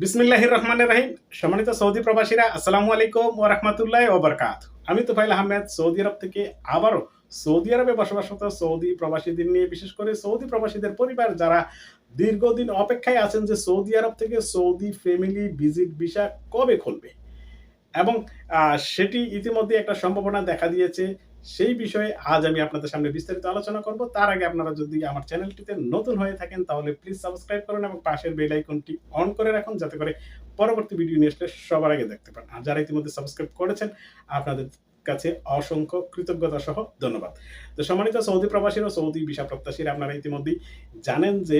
বিসমিল্লাহির রহমানের রাহিম। সম্মানিত সৌদি প্রবাসীরা, আসসালামু আলাইকুম ও রহমতুল্লাহ ওবরকাত আমি তোফাইল আহমেদ, সৌদি আরব থেকে আবারও সৌদি আরবে বসবাসরত সৌদি প্রবাসীদের নিয়ে, বিশেষ করে সৌদি প্রবাসীদের পরিবার যারা দীর্ঘদিন অপেক্ষায় আছেন যে সৌদি আরব থেকে সৌদি ফ্যামিলি ভিজিট ভিসা কবে খুলবে। এবং সেটি ইতিমধ্যে একটা সম্ভাবনা দেখা দিয়েছে সেই বিষয়ে আজ আমি আপনাদের সামনে বিস্তারিত আলোচনা করব। তার আগে আপনারা যদি আমার চ্যানেলটিতে নতুন হয়ে থাকেন, তাহলে প্লিজ সাবস্ক্রাইব করুন এবং পাশের বেল আইকনটি অন করে রাখুন, যাতে করে পরবর্তী ভিডিও নিয়ে আসলে সবার আগে দেখতে পান। আর যারা ইতিমধ্যে সাবস্ক্রাইব করেছেন, আপনাদের কাছে অসংখ্য কৃতজ্ঞতা সহ ধন্যবাদ। তো সম্মানিত সৌদি প্রবাসী ও সৌদি ভিসা প্রত্যাশীরা, আপনারা ইতিমধ্যেই জানেন যে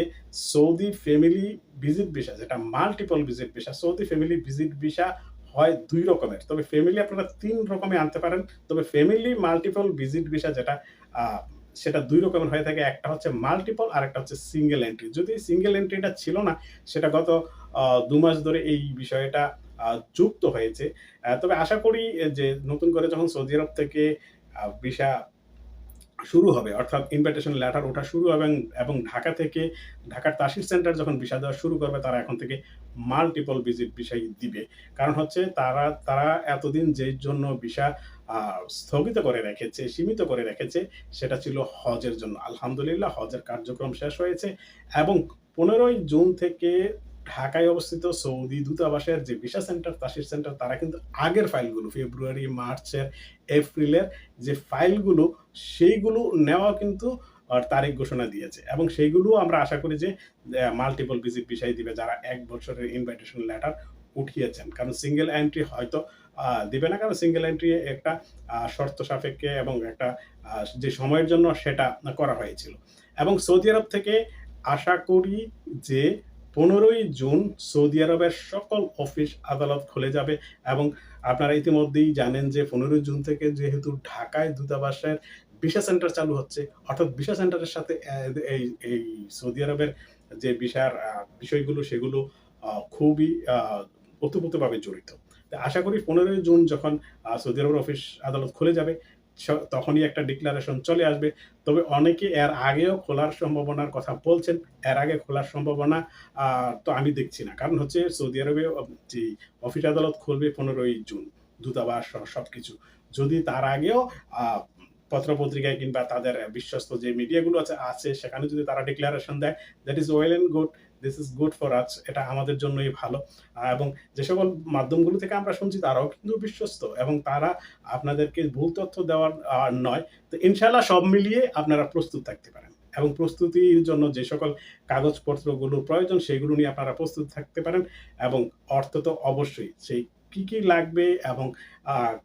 সৌদি ফ্যামিলি ভিজিট ভিসা যেটা multiple visit visa Saudi family visit visa হয় দুই রকমের। তবে ফ্যামিলি আপনারা তিন রকমে আনতে পারেন। তবে ফ্যামিলি মাল্টিপল ভিজিট ভিসা যেটা সেটা দুই রকমের হয়ে থাকে। একটা হচ্ছে মাল্টিপল আর একটা হচ্ছে সিঙ্গেল এন্ট্রি যদি সিঙ্গেল এন্ট্রিটা ছিল না, সেটা গত দু মাস ধরে এই বিষয়টা যুক্ত হয়েছে। তবে আশা করি যে নতুন করে যখন সৌদি আরব থেকে ভিসা শুরু হবে, অর্থাৎ ইনভাইটেশন লেটার ওঠা শুরু হবে এবং- ঢাকা থেকে, ঢাকার তাসির সেন্টার যখন ভিসা দেওয়া শুরু করবে, তারা এখন থেকে মাল্টিপল ভিজিট ভিসাই দিবে। কারণ হচ্ছে তারা তারা এতদিন যেই জন্য ভিসা স্থগিত করে রেখেছে, সীমিত করে রেখেছে, সেটা ছিল হজের জন্য। আলহামদুলিল্লাহ, হজের কার্যক্রম শেষ হয়েছে এবং পনেরোই জুন থেকে ঢাকায় অবস্থিত সৌদি দূতাবাসের যে ভিসা সেন্টার, তাসির সেন্টার, তারা কিন্তু আগের ফাইলগুলো, ফেব্রুয়ারি, মার্চের, এপ্রিলের যে ফাইলগুলো, সেইগুলো নেওয়া কিন্তু তারিখ ঘোষণা দিয়েছে। এবং সেইগুলো আমরা আশা করি যে মাল্টিপল ভিজিট বিষয় দিবে যারা এক বছরের ইনভাইটেশন লেটার উঠিয়েছেন। কারণ সিঙ্গেল এন্ট্রি হয়তো দিবে না। কারণ সিঙ্গেল এন্ট্রি একটা শর্ত সাপেক্ষে এবং একটা যে সময়ের জন্য সেটা করা হয়েছিল। এবং সৌদি আরব থেকে আশা করি যে পনেরোই জুন সৌদি আরবের সকল অফিস আদালত খুলে যাবে এবং আপনারা ইতিমধ্যেই জানেন যে পনেরোই জুন থেকে যেহেতু ঢাকায় দূতাবাসের ভিসা সেন্টার চালু হচ্ছে, অর্থাৎ ভিসা সেন্টারের সাথে এই এই সৌদি আরবের যে ভিসার বিষয়গুলো সেগুলো খুবই ওতপ্রোতভাবে জড়িত। আশা করি পনেরোই জুন যখন সৌদি আরবের অফিস আদালত খুলে যাবে তখনই একটা ডিক্লারেশন চলে আসবে। তবে অনেকে এর আগেও খোলার সম্ভাবনার কথা বলছেন, এর আগে খোলার সম্ভাবনা তো আমি দেখছি না। কারণ হচ্ছে সৌদি আরবে যে অফিস আদালত খুলবে পনেরোই জুন, দূতাবাস সব কিছু যদি তার আগেও পত্রপত্রিকায় কিংবা তাদের বিশ্বস্ত যে মিডিয়াগুলো আছে আছে সেখানে যদি তারা ডিক্লারেশন দেয় that is well and good this is good for us এটা আমাদের জন্যই ভালো। এবং যে সকল মাধ্যমগুলো থেকে আমরা শুনছি তারাও কিন্তু বিশ্বস্ত এবং তারা আপনাদেরকে ভুল তথ্য দেওয়ার আহ, নয় তো ইনশাল্লাহ সব মিলিয়ে আপনারা প্রস্তুত থাকতে পারেন। এবং প্রস্তুতির জন্য যে সকল কাগজপত্রগুলো প্রয়োজন সেগুলো নিয়ে আপনারা প্রস্তুত থাকতে পারেন এবং অর্থ তো অবশ্যই সেই কি কি লাগবে এবং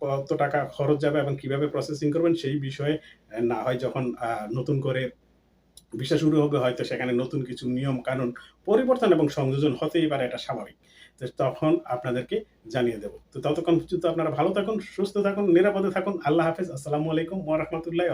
কত টাকা খরচ যাবে এবং কীভাবে প্রসেসিং করবেন সেই বিষয়ে না হয় যখন নতুন করে ভিসা শুরু হবে হয়তো সেখানে নতুন কিছু নিয়ম কানুন পরিবর্তন এবং সংযোজন হতেই পারে, এটা স্বাভাবিক। তো তখন আপনাদেরকে জানিয়ে দেবো। তো ততক্ষণ পর্যন্ত আপনারা ভালো থাকুন, সুস্থ থাকুন, নিরাপদে থাকুন। আল্লাহ হাফেজ। আসসালামু আলাইকুম ওয়া রাহমাতুল্লাহি